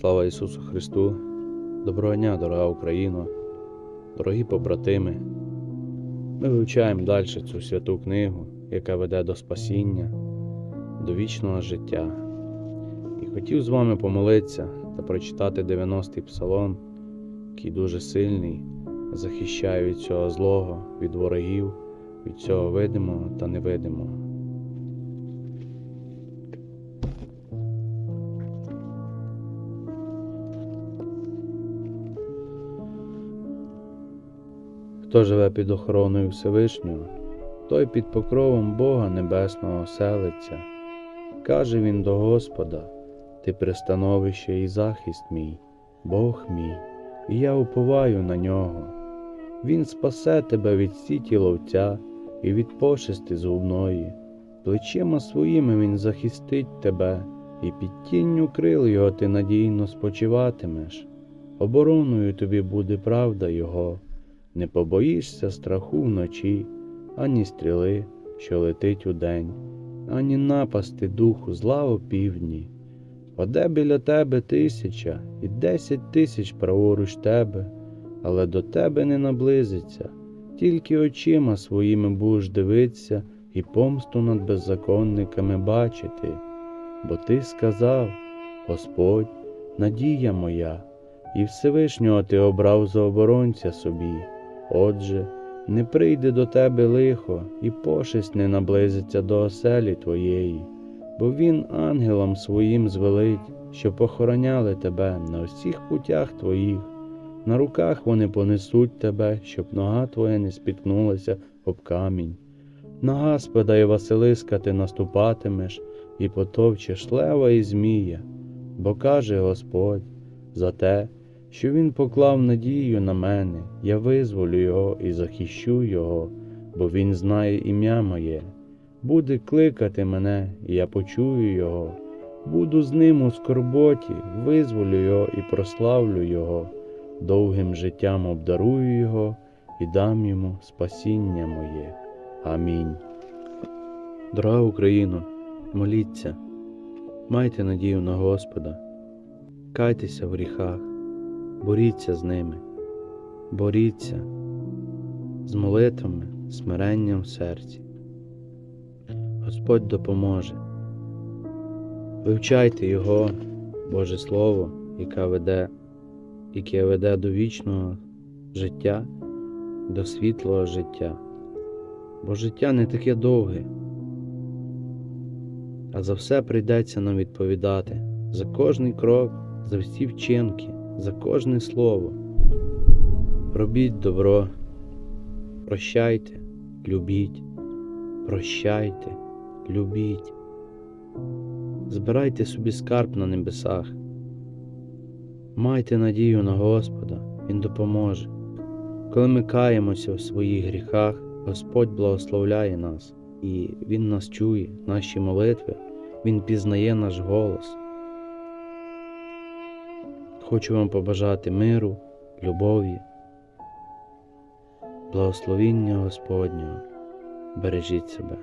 Слава Ісусу Христу! Доброго дня, дорога Україно, дорогі побратими. Ми вивчаємо далі цю святу книгу, яка веде до спасіння, до вічного життя. І хотів з вами помолитися та прочитати 90-й псалом, який дуже сильний, захищає від цього злого, від ворогів, від цього видимого та невидимого. Хто живе під охороною Всевишнього, той під покровом Бога Небесного селиться. Каже він до Господа: Ти пристановище і захист мій, Бог мій, і я уповаю на нього. Він спасе тебе від сіті ловця і від пошести зубної. Плечима своїми він захистить тебе, і під тінню крил його ти надійно спочиватимеш. Обороною тобі буде правда Його. Не побоїшся страху вночі, ані стріли, що летить удень, ані напасти духу зла о півдні. Паде біля тебе тисяча і десять тисяч праворуч тебе, але до тебе не наблизиться, тільки очима своїми будеш дивитися і помсту над беззаконниками бачити. Бо ти сказав, Господь, надія моя, і Всевишнього ти обрав за оборонця собі. Отже, не прийде до тебе лихо, і пошесть не наблизиться до оселі твоєї, бо він ангелам своїм звелить, що похороняли тебе на всіх путях твоїх. На руках вони понесуть тебе, щоб нога твоя не спіткнулася об камінь. На Господа і Василиска ти наступатимеш і потовчеш лева і змія, бо каже Господь за те, що він поклав надію на мене, я визволю його і захищу його, бо він знає ім'я моє. Буде кликати мене, і я почую його. Буду з ним у скорботі, визволю його і прославлю його, довгим життям обдарую його і дам йому спасіння моє. Амінь. Дорога Україно, моліться, майте надію на Господа, кайтеся в гріхах боріться з ними, боріться з молитвами, смиренням в серці. Господь допоможе. Вивчайте Його, Боже Слово, яке веде, яке веде до вічного життя, до світлого життя. Бо життя не таке довге, а за все прийдеться нам відповідати, за кожний крок, за всі вчинки за кожне слово. Робіть добро, прощайте, любіть, прощайте, любіть, збирайте собі скарб на небесах, майте надію на Господа, Він допоможе. Коли ми каємося в своїх гріхах, Господь благословляє нас, і Він нас чує, наші молитви, Він пізнає наш голос. Хочу вам побажати миру, любові, благословіння Господнього. Бережіть себе.